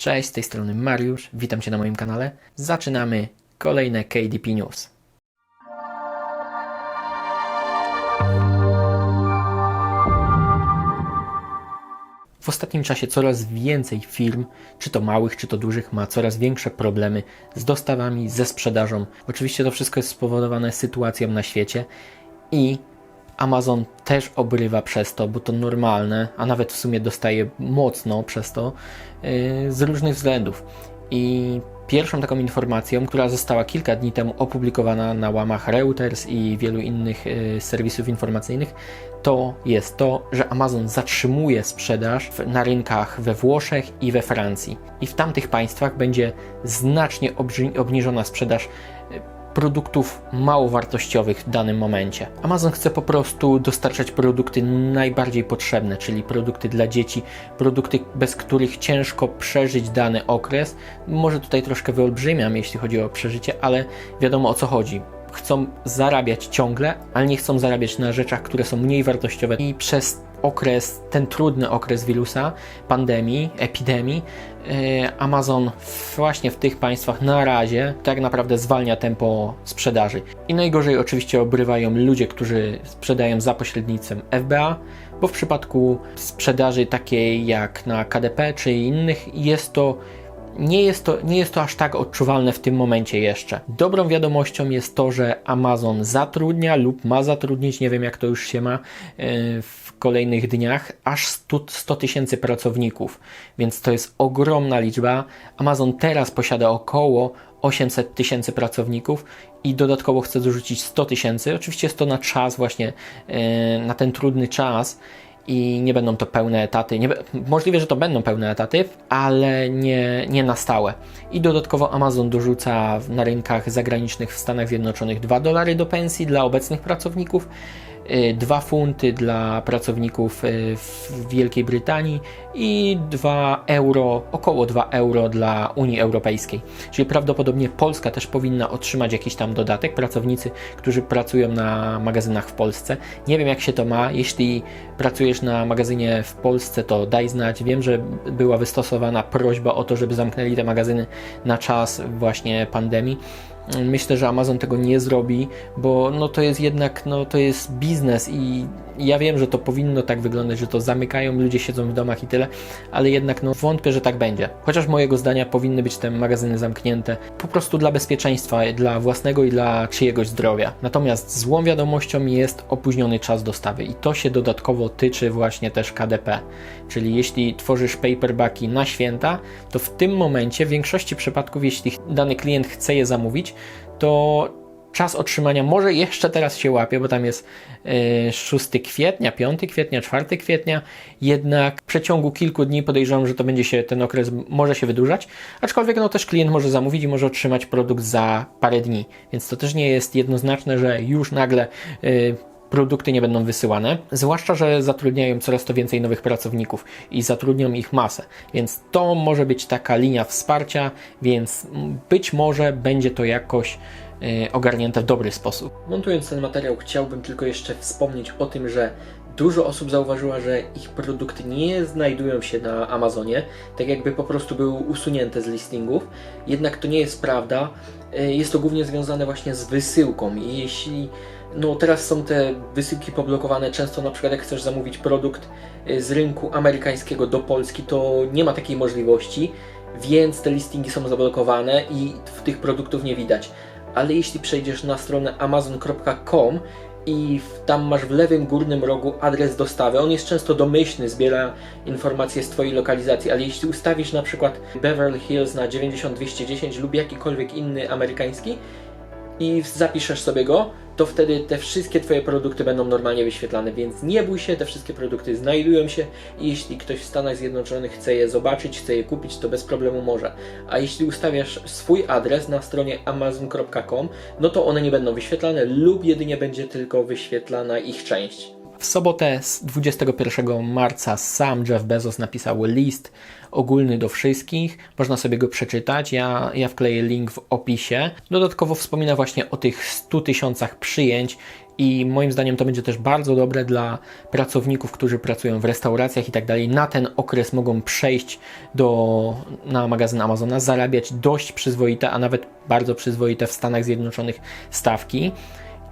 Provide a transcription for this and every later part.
Cześć, z tej strony Mariusz, witam Cię na moim kanale. Zaczynamy kolejne KDP News. W ostatnim czasie coraz więcej firm, czy to małych, czy to dużych, ma coraz większe problemy z dostawami, ze sprzedażą. Oczywiście to wszystko jest spowodowane sytuacją na świecie i Amazon też obrywa przez to, bo to normalne, a nawet w sumie dostaje mocno przez to yy, z różnych względów. I pierwszą taką informacją, która została kilka dni temu opublikowana na łamach Reuters i wielu innych yy, serwisów informacyjnych, to jest to, że Amazon zatrzymuje sprzedaż na rynkach we Włoszech i we Francji. I w tamtych państwach będzie znacznie obniżona sprzedaż yy, produktów mało wartościowych w danym momencie. Amazon chce po prostu dostarczać produkty najbardziej potrzebne, czyli produkty dla dzieci, produkty, bez których ciężko przeżyć dany okres. Może tutaj troszkę wyolbrzymiam, jeśli chodzi o przeżycie, ale wiadomo o co chodzi. Chcą zarabiać ciągle, ale nie chcą zarabiać na rzeczach, które są mniej wartościowe i przez okres, ten trudny okres wirusa, pandemii, epidemii, e, Amazon właśnie w tych państwach na razie tak naprawdę zwalnia tempo sprzedaży. I najgorzej oczywiście obrywają ludzie, którzy sprzedają za pośrednictwem FBA, bo w przypadku sprzedaży takiej jak na KDP czy innych jest to nie jest, to, nie jest to aż tak odczuwalne w tym momencie jeszcze. Dobrą wiadomością jest to, że Amazon zatrudnia lub ma zatrudnić, nie wiem jak to już się ma, e, w kolejnych dniach aż 100 100 tysięcy pracowników, więc to jest ogromna liczba. Amazon teraz posiada około 800 tysięcy pracowników i dodatkowo chce dorzucić 100 tysięcy. Oczywiście jest to na czas, właśnie e, na ten trudny czas i nie będą to pełne etaty. Nie, możliwe, że to będą pełne etaty, ale nie, nie na stałe. I dodatkowo Amazon dorzuca na rynkach zagranicznych w Stanach Zjednoczonych 2 dolary do pensji dla obecnych pracowników, 2 funty dla pracowników y, w Wielkiej Brytanii i 2 euro, około 2 euro dla Unii Europejskiej. Czyli prawdopodobnie Polska też powinna otrzymać jakiś tam dodatek. Pracownicy, którzy pracują na magazynach w Polsce. Nie wiem jak się to ma. Jeśli pracujesz na magazynie w Polsce, to daj znać. Wiem, że była wystosowana prośba o to, żeby zamknęli te magazyny na czas właśnie pandemii. Myślę, że Amazon tego nie zrobi, bo no to jest jednak no to jest biznes i ja wiem, że to powinno tak wyglądać, że to zamykają, ludzie siedzą w domach i tyle, ale jednak no wątpię, że tak będzie. Chociaż mojego zdania powinny być te magazyny zamknięte po prostu dla bezpieczeństwa, dla własnego i dla czyjegoś zdrowia. Natomiast złą wiadomością jest opóźniony czas dostawy i to się dodatkowo tyczy właśnie też KDP. Czyli jeśli tworzysz paperbacki na święta, to w tym momencie w większości przypadków, jeśli dany klient chce je zamówić, to czas otrzymania może jeszcze teraz się łapie, bo tam jest e, 6 kwietnia, 5 kwietnia, 4 kwietnia, jednak w przeciągu kilku dni podejrzewam, że to będzie się ten okres może się wydłużać, aczkolwiek no też klient może zamówić i może otrzymać produkt za parę dni, więc to też nie jest jednoznaczne, że już nagle e, produkty nie będą wysyłane. Zwłaszcza, że zatrudniają coraz to więcej nowych pracowników i zatrudnią ich masę. Więc to może być taka linia wsparcia, więc być może będzie to jakoś y, ogarnięte w dobry sposób. Montując ten materiał, chciałbym tylko jeszcze wspomnieć o tym, że dużo osób zauważyła, że ich produkty nie znajdują się na Amazonie, tak jakby po prostu były usunięte z listingów. Jednak to nie jest prawda. Y, Jest to głównie związane właśnie z wysyłką i jeśli no teraz są te wysyłki poblokowane. Często na przykład jak chcesz zamówić produkt y, z rynku amerykańskiego do Polski, to nie ma takiej możliwości, więc te listingi są zablokowane i tych produktów nie widać. Ale jeśli przejdziesz na stronę amazon.com i tam masz w lewym górnym rogu adres dostawy. On jest często domyślny, zbiera informacje z Twojej lokalizacji, ale jeśli ustawisz na przykład Beverly Hills na 90210 lub jakikolwiek inny amerykański, i zapiszesz sobie go, to wtedy te wszystkie Twoje produkty będą normalnie wyświetlane, więc nie bój się, te wszystkie produkty znajdują się i jeśli ktoś w Stanach Zjednoczonych chce je zobaczyć, chce je kupić, to bez problemu może. A jeśli ustawiasz swój adres na stronie amazon.com, no to one nie będą wyświetlane lub jedynie będzie tylko wyświetlana ich część. W sobotę z 21 marca sam Jeff Bezos napisał list ogólny do wszystkich. Można sobie go przeczytać. Ja, ja wkleję link w opisie. Dodatkowo wspomina właśnie o tych 100 tysiącach przyjęć i moim zdaniem to będzie też bardzo dobre dla pracowników, którzy pracują w restauracjach i tak dalej. Na ten okres mogą przejść do, na magazyn Amazona, zarabiać dość przyzwoite, a nawet bardzo przyzwoite w Stanach Zjednoczonych stawki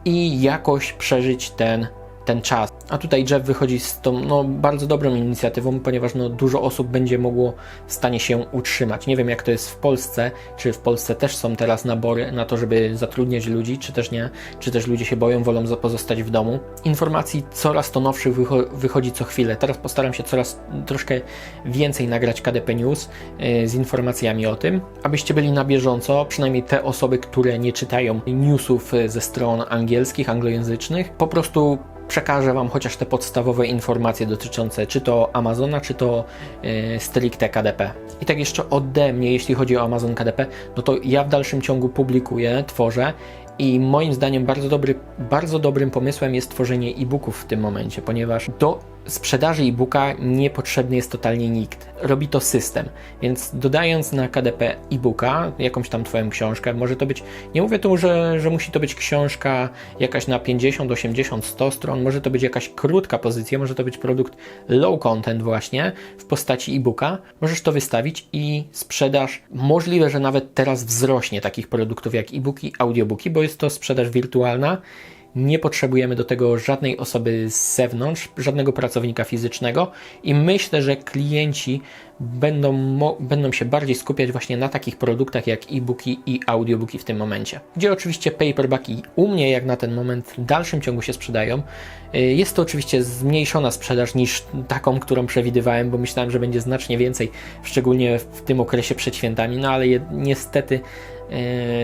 i jakoś przeżyć ten, ten czas. A tutaj Jeff wychodzi z tą no, bardzo dobrą inicjatywą, ponieważ no, dużo osób będzie mogło w stanie się utrzymać. Nie wiem jak to jest w Polsce, czy w Polsce też są teraz nabory na to, żeby zatrudniać ludzi, czy też nie, czy też ludzie się boją, wolą pozostać w domu. Informacji coraz to nowszych wycho- wychodzi co chwilę. Teraz postaram się coraz troszkę więcej nagrać KDP News yy, z informacjami o tym, abyście byli na bieżąco, przynajmniej te osoby, które nie czytają newsów yy, ze stron angielskich, anglojęzycznych, po prostu przekażę Wam chociaż te podstawowe informacje dotyczące czy to Amazona, czy to yy, stricte KDP. I tak jeszcze ode mnie, jeśli chodzi o Amazon KDP, no to ja w dalszym ciągu publikuję, tworzę i moim zdaniem bardzo, dobry, bardzo dobrym pomysłem jest tworzenie e-booków w tym momencie, ponieważ do sprzedaży e-booka niepotrzebny jest totalnie nikt. Robi to system, więc dodając na KDP e-booka jakąś tam Twoją książkę, może to być, nie mówię tu, że, że musi to być książka jakaś na 50, 80, 100 stron, może to być jakaś krótka pozycja, może to być produkt low content właśnie w postaci e-booka. Możesz to wystawić i sprzedaż możliwe, że nawet teraz wzrośnie takich produktów jak e-booki, audiobooki, bo jest to sprzedaż wirtualna nie potrzebujemy do tego żadnej osoby z zewnątrz, żadnego pracownika fizycznego i myślę, że klienci będą, będą się bardziej skupiać właśnie na takich produktach jak e-booki i audiobooki w tym momencie. Gdzie oczywiście paperbacki u mnie jak na ten moment w dalszym ciągu się sprzedają. Y, Jest to oczywiście zmniejszona sprzedaż niż taką, którą przewidywałem, bo myślałem, że będzie znacznie więcej, szczególnie w tym okresie przed świętami, no ale niestety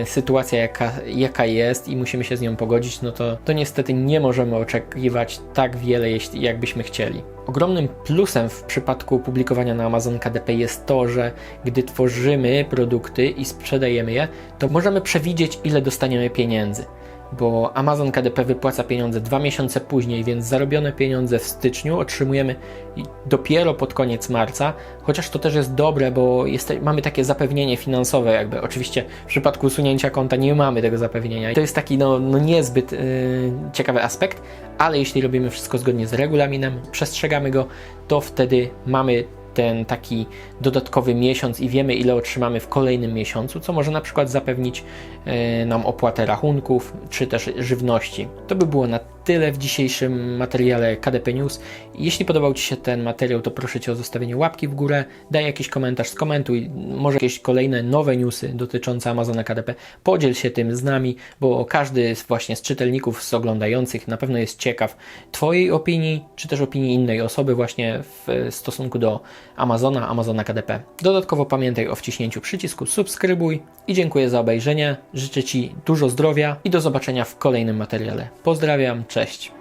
sytuacja jaka, jaka jest i musimy się z nią pogodzić, no to, to niestety nie możemy oczekiwać tak wiele, jeśli, jakbyśmy chcieli. Ogromnym plusem w przypadku publikowania na Amazon KDP jest to, że gdy tworzymy produkty i sprzedajemy je, to możemy przewidzieć, ile dostaniemy pieniędzy bo Amazon KDP wypłaca pieniądze dwa miesiące później, więc zarobione pieniądze w styczniu otrzymujemy dopiero pod koniec marca, chociaż to też jest dobre, bo jest, mamy takie zapewnienie finansowe, jakby oczywiście w przypadku usunięcia konta nie mamy tego zapewnienia. I to jest taki no, no niezbyt yy, ciekawy aspekt, ale jeśli robimy wszystko zgodnie z regulaminem, przestrzegamy go, to wtedy mamy ten taki dodatkowy miesiąc i wiemy, ile otrzymamy w kolejnym miesiącu, co może na przykład zapewnić e, nam opłatę rachunków czy też żywności. To by było na tyle w dzisiejszym materiale KDP News. Jeśli podobał Ci się ten materiał, to proszę Cię o zostawienie łapki w górę, daj jakiś komentarz, skomentuj, może jakieś kolejne nowe newsy dotyczące Amazona KDP. Podziel się tym z nami, bo każdy właśnie z czytelników, z oglądających na pewno jest ciekaw Twojej opinii, czy też opinii innej osoby właśnie w stosunku do Amazona, Amazona KDP. Dodatkowo pamiętaj o wciśnięciu przycisku subskrybuj i dziękuję za obejrzenie. Życzę Ci dużo zdrowia i do zobaczenia w kolejnym materiale. Pozdrawiam, cześć.